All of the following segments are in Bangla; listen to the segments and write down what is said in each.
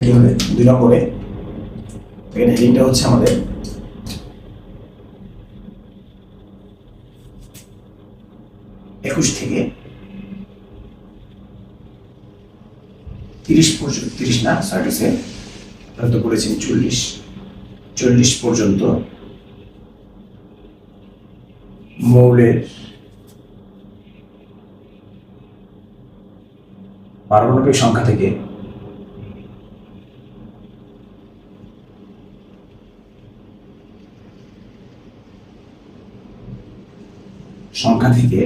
কি হবে দুই নম্বরে। এখানে হেডিংটা হচ্ছে আমাদের। একুশ থেকে তিরিশ পর্যন্ত তিরিশ না সরি সে হয়তো বলেছেন চল্লিশ। চল্লিশ পর্যন্ত মৌলের পারমাণবিক সংখ্যা থেকে সংখ্যা থেকে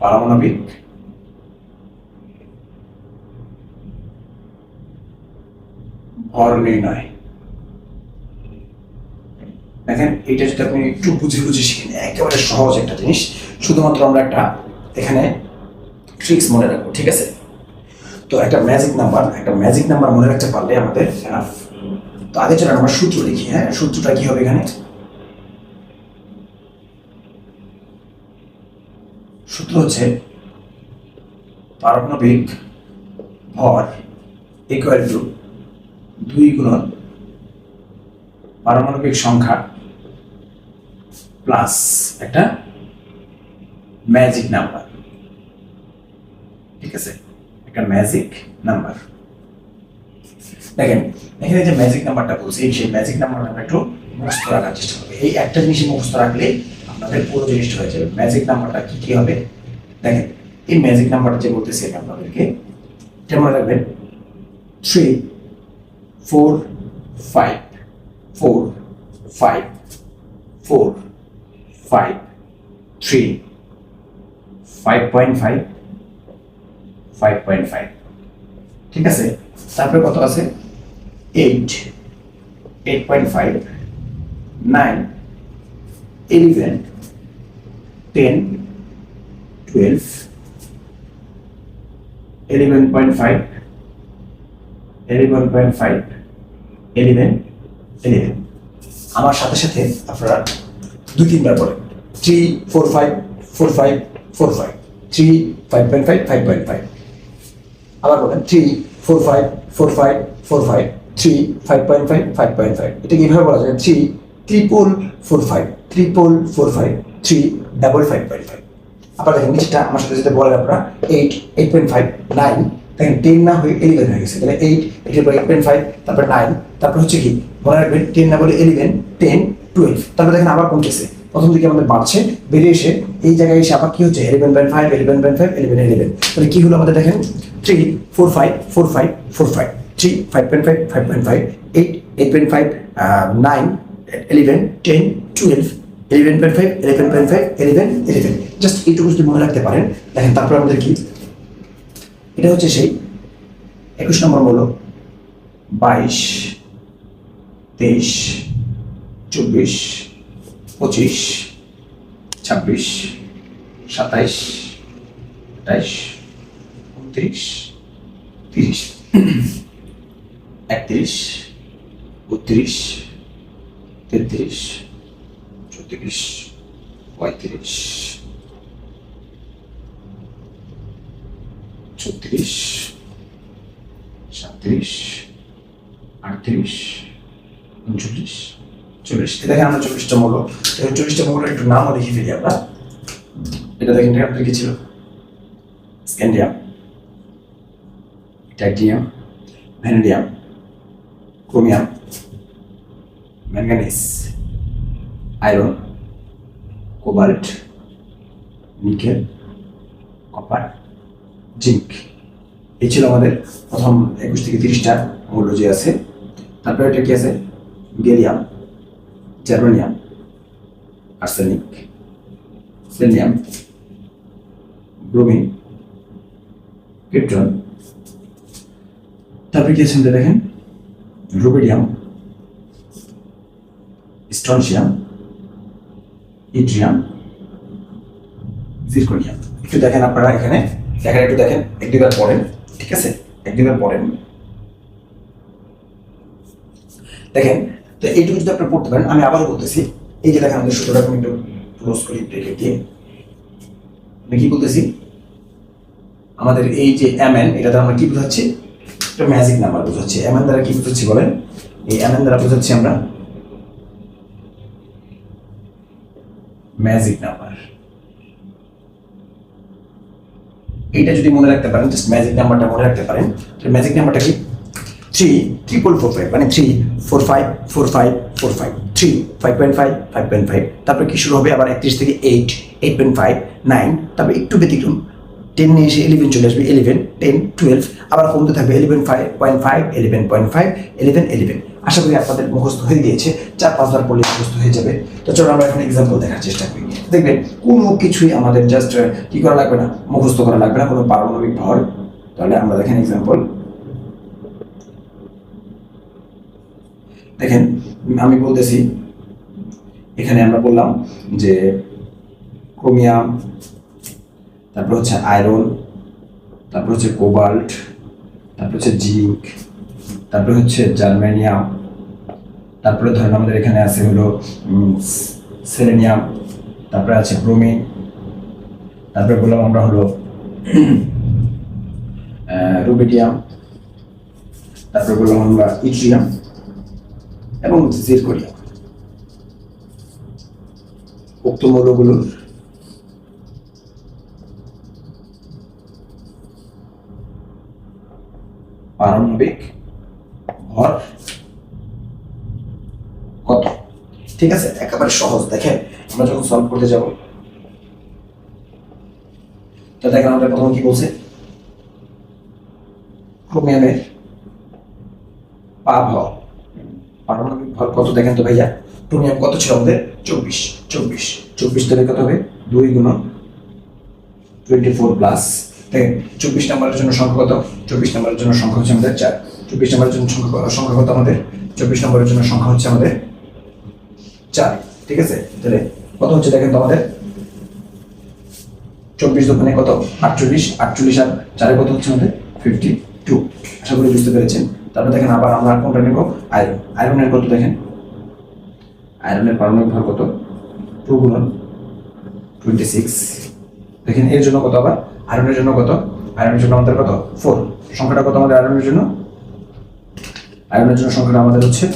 পারমাণবিক ভর নির্ণয় দেখেন, এটা যদি আপনি একটু বুঝে বুঝে শিখেন একেবারে সহজ একটা জিনিস শুধুমাত্র আমরা একটা এখানে ট্রিক্স মনে রাখব, ঠিক আছে তো একটা ম্যাজিক নাম্বার একটা ম্যাজিক নাম্বার মনে রাখতে পারলে আমাদের। তো আগে চলেন, আমরা সূত্র লিখি হ্যাঁ? সূত্রটা কি হবে এখানে? সূত্র হচ্ছে পারমাণবিক ভর ইকুয়াল টু দুই গুণন পারমাণবিক সংখ্যা প্লাস একটা ম্যাজিক নাম্বার ঠিক আছে? একটা ম্যাজিক নাম্বার দেখেন, এখানে যে ম্যাজিক নাম্বারটা বলছি, সেই ম্যাজিক নাম্বারটা আমরা একটু মুখস্থ রাখার চেষ্টা করব। এই একটা জিনিসই মুখস্থ রাখলে আপনাদের পুরো জিনিসটা হয়ে যাবে। ম্যাজিক নাম্বারটা কি কি হবে? দেখেন, এই ম্যাজিক নাম্বারটা যে বলতেছি আমি আপনাদেরকে, এটা মনে রাখবেন three four five four five four five three five point five five point five ঠিক আছে? তারপরে কত আছে? Eight eight point five nine eleven ten twelve eleven point five point five আমার সাথে সাথে আপনারা দুই তিনবার বলেন। Three four five four five four five three five point five five point five আবার বলেন three four five four five four five three five point five five point five এটা কীভাবে বলা যায়? Three triple four five triple four five three double five point five আবার দেখেন, নিচেটা আমার সাথে যেটা বলেন আপনারা eight eight point five nine দেখেন টেন না হয়ে ইলেভেন হয়ে গেছে। তাহলে এইট এইটের পর এইট পয়েন্ট ফাইভ তারপর নাইন তারপর হচ্ছে কি? মনে রাখবেন টেন না বলে ইলেভেন টেন টুয়েলভ তারপর দেখেন, আবার কমতেছে। প্রথম দিকে আমাদের বাড়ছে, বেরিয়ে এসে এই জায়গায় এসে আবার কি হচ্ছে? Eleven point five eleven point five eleven eleven তাহলে কি হলো আমাদের দেখেন? Three four five four five four five five point five five point five eight eight point five ten twelve five five just এইটুকু মনে রাখতে পারেন, দেখেন, তারপর এটা হচ্ছে সেই একুশ নম্বর হলো বাইশ, তেইশ, চব্বিশ, পঁচিশ, ছাব্বিশ, সাতাইশ উনত্রিশ, তিরিশ। একত্রিশ, বত্রিশ, তেত্রিশ, চৌত্রিশ, পঁয়ত্রিশ, ছত্রিশ, সাঁত্রিশ, আটত্রিশ, উনচল্লিশ, চল্লিশ। এটা দেখেন আমরা চল্লিশটা মৌল। চল্লিশটা মৌল একটু নামও লিখে ফেলি আমরা। এটা দেখেন আপনার কি ছিল? Scandium titanium vanadium chromium manganese iron cobalt nickel copper zinc এই ছিল আমাদের প্রথম একুশ থেকে তিরিশটা মৌল যে আছে। তারপরে এটা কি আছে? Gallium, germanium, arsenic selenium bromine krypton তারপরে কি আছে দেখেন? রুবিডিয়াম স্টনশিয়াম ইট্রিয়াম জিরকোনিয়াম একটু দেখেন আপনারা এখানে। দেখেন, একটু দেখেন। এক দুবার পড়েন, ঠিক আছে? এক দুবার পড়েন। দেখেন, তো এইটুকু যদি আপনারা পড়তে পারেন, আমি আবারও বলতেছি, এই যে দেখেন আমাদের সূত্রটা আমি একটু ক্লোজ করি ব্রেকে দিয়ে। আমি কি বলতেছি? আমাদের এই যে এম এন এটা দ্বারা আমরা কি বোঝাচ্ছি? একটা ম্যাজিক নাম্বার বোঝাচ্ছি। এম এন দ্বারা কি বোঝাচ্ছি বলেন? এই এম এন দ্বারা বোঝাচ্ছি আমরা ম্যাজিক নাম্বার এইটা যদি মনে রাখতে পারেন জাস্ট ম্যাজিক নাম্বারটা মনে রাখতে পারেন ম্যাজিক নাম্বারটা কি? থ্রি ট্রিপল ফোর ফাইভ মানে three four five four five four five three five point five five point five তারপরে কি শুরু হবে? আবার একত্রিশ থেকে eight eight point five nine তারপরে একটু ব্যতিক্রম। টেন নিয়ে এসে ইলেভেন চলে আসবে ইলেভেন টেন টুয়েলভ আবার কমতে থাকবে eleven five point five eleven point five eleven eleven আশা করি আপনাদের মুখস্থ হয়ে গিয়েছে, চার পাঁচবার পড়লে মুখস্থ হয়ে যাবে। তো চলো আমরা এখন এক্সাম্পল দেখার চেষ্টা করি। দেখবেন, কোনো কিছুই আমাদের জাস্ট কি করা লাগবে না, মুখস্থ করা লাগবে না, কোনো পারমাণবিক ভর। তাহলে আমরা দেখেন এক্সাম্পল দেখেন, আমি বলতেছি, এখানে আমরা বললাম যে, ক্রোমিয়াম তারপর হচ্ছে আয়রন তারপর হচ্ছে কোবাল্ট তারপর হচ্ছে জিঙ্ক তারপরে হচ্ছে জার্মেনিয়াম তারপরে ধরেন আমাদের এখানে আছে হলো সেলেনিয়াম তারপরে আছে ব্রোমিন তারপরে বললাম আমরা হলো রুবিডিয়াম তারপরে বললাম আমরা ইট্রিয়াম এবং জিরকোনিয়াম উক্ত মৌলগুলোর পারমাণবিক ভর কত? ঠিক আছে, একেবারে সহজ। দেখেন, আমরা যখন সলভ করতে যাব, তো দেখেন আমাদের প্রথম কি বলছে? ক্রোমিয়ামের পা ভর। পারমাণবিক ভর কত দেখেন তো ভাইয়া? ক্রোমিয়াম কত ছিল আমাদের? চব্বিশ। চব্বিশ। চব্বিশ তাহলে কত হবে? দুই গুণ টোয়েন্টি ফোর প্লাস চব্বিশ নম্বরের জন্য সংখ্যা কত চব্বিশ নম্বরের জন্য সংখ্যা হচ্ছে আমাদের চার। চব্বিশ নম্বরের জন্য সংখ্যা সংখ্যা কত আমাদের, চব্বিশ নম্বরের জন্য সংখ্যা হচ্ছে আমাদের চার, ঠিক আছে? তাহলে কত হচ্ছে দেখেন তো আমাদের? চব্বিশ দোকানে কত? আটচল্লিশ আটচল্লিশ আর চারে কত হচ্ছে আমাদের? ফিফটি টু আশা করি বুঝতে পেরেছেন। তারপরে দেখেন আবার আমরা কোনটা নেব? আয়রন আয়রনের কত দেখেন? আয়রনের পারমাণবিক ভর কত? টু গুণন টোয়েন্টি সিক্স দেখেন এর জন্য কত আবার? আয়রনের জন্য কত? আয়রনের জন্য আমাদের কত? ফোর সংখ্যাটা কত আমাদের আয়রনের জন্য? আয়রনের জন্য সংখ্যাটা আমাদের হচ্ছে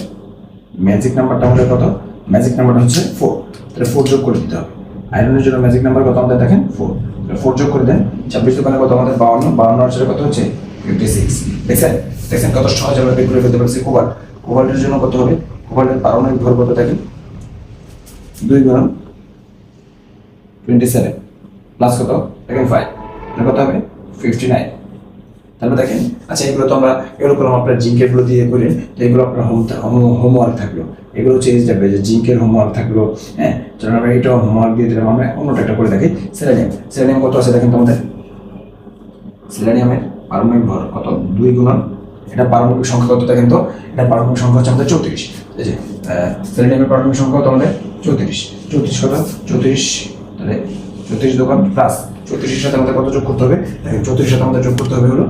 ম্যাজিক নাম্বারটা আমাদের কত? ম্যাজিক নাম্বারটা হচ্ছে ফোর তাহলে ফোর যোগ করে দিতে হবে। আয়রনের জন্য ম্যাজিক নাম্বার কত আমাদের দেখেন? ফোর তাহলে ফোর যোগ করে দেন। ছাব্বিশ দোকানে কত আমাদের? বাউন্ন। বাউন্ন আর কত হচ্ছে? ফিফটি সিক্স দেখছেন? দেখছেন কত সহজ আমরা বের করে ফেলতে পারছি। কোবাল্ট কোবাল্টের জন্য কত হবে? কোবাল্টের পারমাণবিক ভর কত দেখেন? দুই গুণ টোয়েন্টি সেভেন প্লাস কত? দেখেন ফাইভ এটা কত হবে? ফিফটি নাইন তারপর দেখেন আচ্ছা এগুলো তো আমরা এগুলো করলাম আপনার জিঙ্কেরগুলো দিয়ে করেন তো এগুলো আপনার হোম হোমওয়ার্ক থাকল। এগুলো চেঞ্জ যাবে যে জিঙ্কের হোমওয়ার্ক থাকল হ্যাঁ? চলুন আমরা এটাও হোমওয়ার্ক দিয়ে দিলাম, আমরা অন্যটা একটা করে দেখি। সেলেনিয়াম সেলেনিয়াম কত আছে দেখেন তোমাদের? সেলেনিয়ামের পারমাণবিক ভর কত? দুই গুণন। এটা পারমাণবিক সংখ্যা কত দেখেন তো? এটা পারমাণবিক সংখ্যা হচ্ছে আমাদের চৌত্রিশ। এই যে সেলেনিয়ামের পারমাণবিক সংখ্যা কত আমাদের? চৌত্রিশ। চৌত্রিশ কত? চৌত্রিশ। তাহলে চৌত্রিশ দোকান প্লাস চৌত্রিশের সাথে আমাদের কত যোগ করতে হবে? চৌত্রিশের সাথে আমাদের যোগ করতে হবে হলো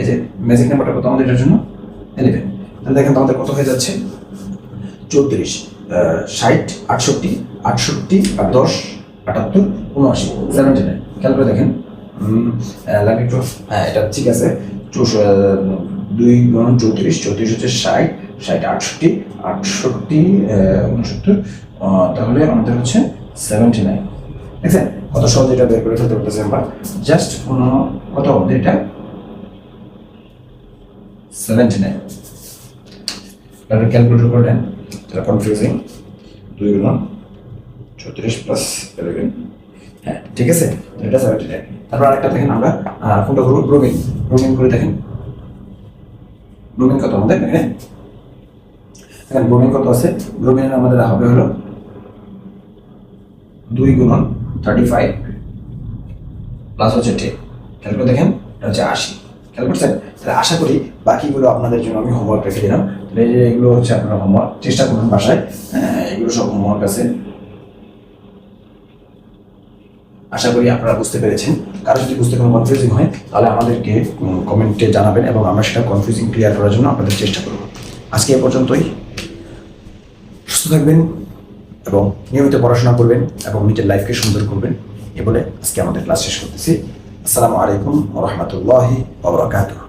এই যে ম্যাজিক নাম্বারটা কত আমাদের এটার জন্য? এলেভেন তাহলে দেখেন আমাদের কত হয়ে যাচ্ছে? চৌত্রিশ। ষাট, আটষট্টি আটষট্টি, আর দশ, আটাত্তর, উনআশি। সেভেন্টি নাইন খেয়াল করে দেখেন। হ্যাঁ এটা ঠিক আছে। দুই গুণ চৌত্রিশ। চৌত্রিশ হচ্ছে ষাট। ষাট, আটষট্টি। আটষট্টি উনসত্তর। তাহলে আমাদের হচ্ছে সেভেন্টি নাইন দেখছেন? কত সহজে এটা বের করে ফেলতে পারতেছি আমরা। জাস্ট কোনো, কত? আমাদের এটা সেভেন্টি নাইন তাহলে ক্যালকুলেটর করলেন এটা কনফিউজিং দুই গুণ চৌত্রিশ প্লাস হ্যাঁ ঠিক আছে? এটা সেভেন্টি নাইন তারপর আরেকটা দেখেন আমরা। কোনটা করব? ব্রোমিন ব্রোমিন করে দেখেন। ব্রোমিন কত আমাদের? এখানে। দেখেন ব্রোমিন কত আছে? ব্রোমিন আমাদের হবে হলো দুই গুণন থার্টি ফাইভ প্লাস হচ্ছে খেয়াল করে দেখেন, এটা হচ্ছে আশি। খেয়াল করছেন? তাহলে আশা করি বাকিগুলো আপনাদের জন্য আমি হোমওয়ার্ক রেখে দিলাম। তাহলে এগুলো হচ্ছে আপনার হোমওয়ার্ক চেষ্টা করুন বাসায়। এগুলো সব হোমওয়ার্ক আছে। আশা করি আপনারা বুঝতে পেরেছেন। কারও যদি বুঝতে কোনো কনফিউজিং হয়, তাহলে আমাদেরকে কমেন্টে জানাবেন এবং আমরা সেটা কনফিউজিং ক্লিয়ার করার জন্য আপনাদের চেষ্টা করব। আজকে এ পর্যন্তই। সুস্থ থাকবেন। এবং নিয়মিত পড়াশোনা করবেন এবং নিজের লাইফকে সুন্দর করবেন। এ বলে আজকে আমাদের ক্লাস শেষ করতেছি। আসসালামু আলাইকুম রহমতুল্লাহি ওবরাকাতুহ